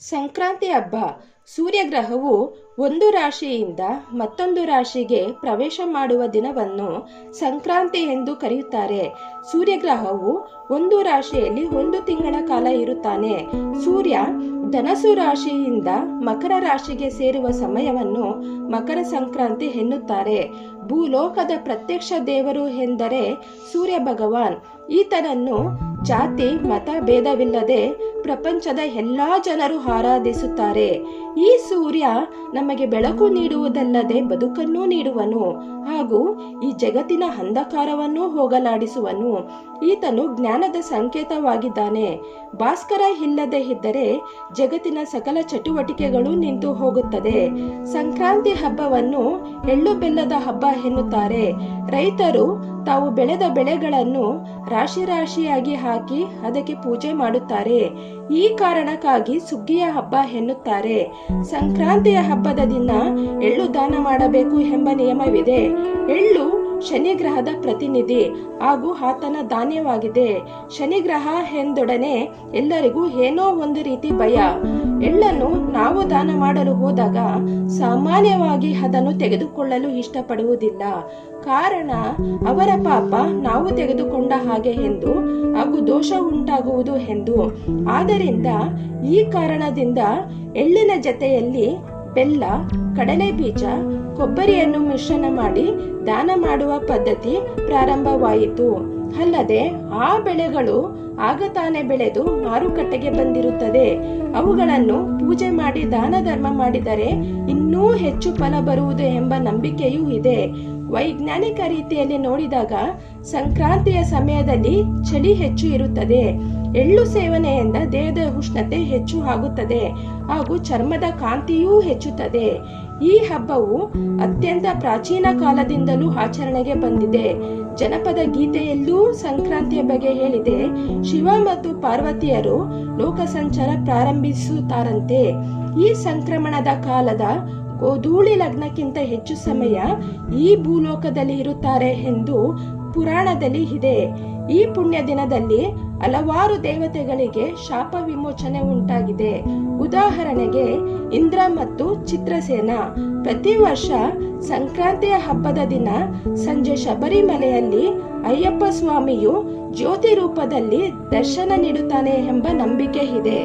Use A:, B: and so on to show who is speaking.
A: ಸಂಕ್ರಾಂತಿ ಹಬ್ಬ. ಸೂರ್ಯಗ್ರಹವು ಒಂದು ರಾಶಿಯಿಂದ ಮತ್ತೊಂದು ರಾಶಿಗೆ ಪ್ರವೇಶ ಮಾಡುವ ದಿನವನ್ನು ಸಂಕ್ರಾಂತಿ ಎಂದು ಕರೆಯುತ್ತಾರೆ. ಸೂರ್ಯಗ್ರಹವು ಒಂದು ರಾಶಿಯಲ್ಲಿ ಒಂದು ತಿಂಗಳ ಕಾಲ ಇರುತ್ತಾನೆ. ಸೂರ್ಯ ಧನಸು ರಾಶಿಯಿಂದ ಮಕರ ರಾಶಿಗೆ ಸೇರುವ ಸಮಯವನ್ನು ಮಕರ ಸಂಕ್ರಾಂತಿ ಎನ್ನುತ್ತಾರೆ. ಭೂಲೋಕದ ಪ್ರತ್ಯಕ್ಷ ದೇವರು ಎಂದರೆ ಸೂರ್ಯ ಭಗವಾನ್. ಈತನನ್ನು ಜಾತಿ, ಮತ, ಭೇದವಿಲ್ಲದೆ ಪ್ರಪಂಚದ ಎಲ್ಲಾ ಜನರು ಆರಾಧಿಸುತ್ತಾರೆ. ಈ ಸೂರ್ಯ ನಮಗೆ ಬೆಳಕು ನೀಡುವುದಲ್ಲದೆ ಬದುಕನ್ನೂ ನೀಡುವನು. ಹಾಗೂ ಈ ಜಗತ್ತಿನ ಅಂಧಕಾರವನ್ನು ಹೋಗಲಾಡಿಸುವನು. ಈತನು ಜ್ಞಾನದ ಸಂಕೇತವಾಗಿದ್ದಾನೆ. ಭಾಸ್ಕರ ಇಲ್ಲದೆ ಇದ್ದರೆ ಜಗತ್ತಿನ ಸಕಲ ಚಟುವಟಿಕೆಗಳು ನಿಂತು ಹೋಗುತ್ತದೆ. ಸಂಕ್ರಾಂತಿ ಹಬ್ಬವನ್ನು ಎಳ್ಳು ಬೆಲ್ಲದ ಹಬ್ಬ ಎನ್ನುತ್ತಾರೆ. ರೈತರು ತಾವು ಬೆಳೆದ ಬೆಳೆಗಳನ್ನು ರಾಶಿ ರಾಶಿಯಾಗಿ ಹಾಕಿ ಅದಕ್ಕೆ ಪೂಜೆ ಮಾಡುತ್ತಾರೆ. ಈ ಕಾರಣಕ್ಕಾಗಿ ಸುಗ್ಗಿಯ ಹಬ್ಬ ಎನ್ನುತ್ತಾರೆ. ಸಂಕ್ರಾಂತಿಯ ಹಬ್ಬದ ದಿನ ಎಳ್ಳು ದಾನ ಮಾಡಬೇಕು ಎಂಬ ನಿಯಮವಿದೆ. ಎಳ್ಳು ಶನಿ ಗ್ರಹದ ಪ್ರತಿನಿಧಿ ಹಾಗೂ ಆತನ ಧಾನ್ಯವಾಗಿದೆ. ಶನಿ ಗ್ರಹ ಎಂದೊಡನೆ ಎಲ್ಲರಿಗೂ ಏನೋ ಒಂದು ರೀತಿ ಭಯ. ಎಳ್ಳನ್ನು ನಾವು ದಾನ ಮಾಡಲು ಹೋದಾಗ ಸಾಮಾನ್ಯವಾಗಿ ಅದನ್ನು ತೆಗೆದುಕೊಳ್ಳಲು ಇಷ್ಟಪಡುವುದಿಲ್ಲ. ಕಾರಣ, ಅವರ ಪಾಪ ನಾವು ತೆಗೆದುಕೊಂಡ ಹಾಗೆ ಎಂದು ಹಾಗೂ ದೋಷ ಉಂಟಾಗುವುದು ಎಂದು. ಆದ್ದರಿಂದ ಈ ಕಾರಣದಿಂದ ಎಳ್ಳಿನ ಜತೆಯಲ್ಲಿ ಬೆಲ್ಲ ಕಡಲೆ ಬೀಜ ಕೊಬ್ಬರಿಯನ್ನು ಮಿಶ್ರಣ ಮಾಡಿ ದಾನ ಮಾಡುವ ಪದ್ಧತಿ ಪ್ರಾರಂಭವಾಯಿತು. ಅಲ್ಲದೆ ಆ ಬೆಳೆಗಳು ಆಗ ತಾನೇ ಬೆಳೆದು ಮಾರುಕಟ್ಟೆಗೆ ಬಂದಿರುತ್ತದೆ. ಅವುಗಳನ್ನು ಪೂಜೆ ಮಾಡಿ ದಾನ ಧರ್ಮ ಮಾಡಿದರೆ ಇನ್ನೂ ಹೆಚ್ಚು ಫಲ ಬರುವುದು ಎಂಬ ನಂಬಿಕೆಯೂ ಇದೆ. ವೈಜ್ಞಾನಿಕ ರೀತಿಯಲ್ಲಿ ನೋಡಿದಾಗ ಸಂಕ್ರಾಂತಿಯ ಸಮಯದಲ್ಲಿ ಚಳಿ ಹೆಚ್ಚು ಇರುತ್ತದೆ. ಎಳ್ಳು ಸೇವನೆಯಿಂದ ದೇಹದ ಉಷ್ಣತೆ ಹೆಚ್ಚು ಆಗುತ್ತದೆ ಹಾಗೂ ಚರ್ಮದ ಕಾಂತಿಯೂ ಹೆಚ್ಚುತ್ತದೆ. ಈ ಹಬ್ಬವು ಅತ್ಯಂತ ಪ್ರಾಚೀನ ಕಾಲದಿಂದಲೂ ಆಚರಣೆಗೆ ಬಂದಿದೆ. ಜನಪದ ಗೀತೆಯಲ್ಲೂ ಸಂಕ್ರಾಂತಿಯ ಬಗ್ಗೆ ಹೇಳಿದೆ. ಶಿವ ಮತ್ತು ಪಾರ್ವತಿಯರು ಲೋಕ ಸಂಚಾರ ಪ್ರಾರಂಭಿಸುತ್ತಾರಂತೆ. ಈ ಸಂಕ್ರಮಣದ ಕಾಲದ ಗೋಧೂಳಿ ಲಗ್ನಕ್ಕಿಂತ ಹೆಚ್ಚು ಸಮಯ ಈ ಭೂಲೋಕದಲ್ಲಿ ಇರುತ್ತಾರೆ ಎಂದು ಪುರಾಣದಲ್ಲಿ ಇದೆ. ಈ ಪುಣ್ಯ ದಿನದಲ್ಲಿ ಹಲವಾರು ದೇವತೆಗಳಿಗೆ ಶಾಪ ವಿಮೋಚನೆ ಉಂಟಾಗಿದೆ. ಉದಾಹರಣೆಗೆ, ಇಂದ್ರ ಮತ್ತು ಚಿತ್ರಸೇನ. ಪ್ರತಿ ವರ್ಷ ಸಂಕ್ರಾಂತಿಯ ಹಬ್ಬದ ದಿನ ಸಂಜೆ ಶಬರಿಮಲೆಯಲ್ಲಿ ಅಯ್ಯಪ್ಪ ಸ್ವಾಮಿಯು ಜ್ಯೋತಿ ರೂಪದಲ್ಲಿ ದರ್ಶನ ನೀಡುತ್ತಾನೆ ಎಂಬ ನಂಬಿಕೆ ಇದೆ.